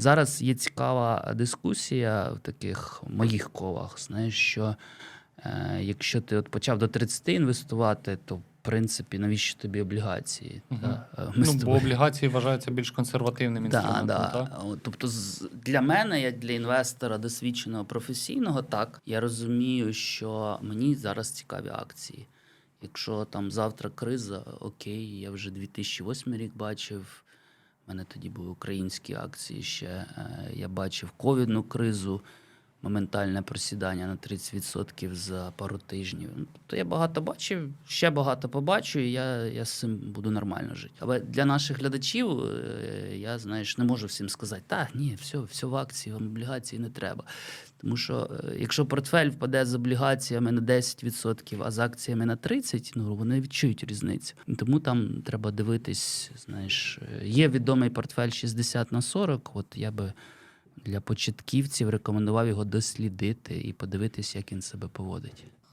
Зараз є цікава дискусія в таких моїх колах. Знаєш, що е, якщо ти от почав до 30 інвестувати, то в принципі навіщо тобі облігації? Мгм. Та? Е, ми Ну, бо облігації вважаються більш консервативним інструментом. да. Так? От, Тобто, для мене, як для інвестора досвідченого професійного, так я розумію, що мені зараз цікаві акції. Якщо там завтра криза, окей, я вже 2008 рік бачив. Мене тоді були українські акції ще. е, Я бачив ковідну кризу, моментальне просідання на 30% за пару тижнів. Ну, Тобто я багато бачив, ще багато побачу, і я, я з цим буду нормально жити. Але для наших глядачів е, я, знаєш, не можу всім сказати, так, ні, все, все в акції, вам облігації не треба. Тому що е, якщо портфель впаде з облігаціями на 10%, а з акціями на 30%, ну вони відчують різницю. Тому там треба дивитись, знаєш, е, є відомий портфель 60 на 40, от я би для початківців рекомендував його дослідити і подивитись, як він себе поводить.